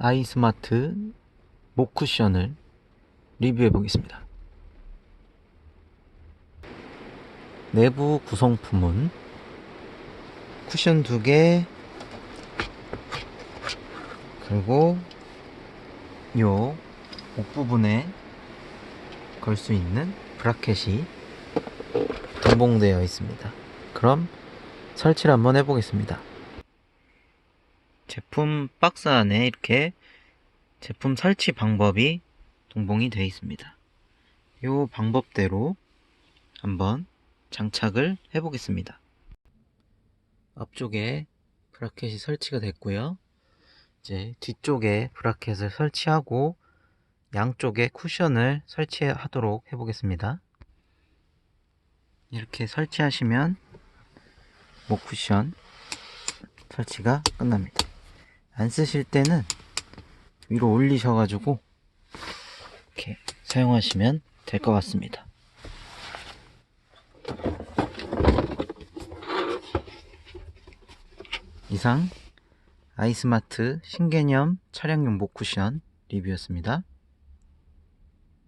아이스마트 목 쿠션을 리뷰해 보겠습니다. 내부 구성품은 쿠션 두 개, 그리고 요 목 부분에 걸 수 있는 브라켓이 동봉되어 있습니다. 그럼 설치를 한번 해보겠습니다. 제품 박스 안에 이렇게 제품 설치 방법이 동봉이 되어 있습니다. 이 방법대로 한번 장착을 해 보겠습니다. 앞쪽에 브라켓이 설치가 됐고요. 이제 뒤쪽에 브라켓을 설치하고 양쪽에 쿠션을 설치하도록 해 보겠습니다. 이렇게 설치하시면 목 쿠션 설치가 끝납니다. 안 쓰실 때는 위로 올리셔가지고 이렇게 사용하시면 될 것 같습니다. 이상 아이스마트 신개념 차량용 목 쿠션 리뷰였습니다.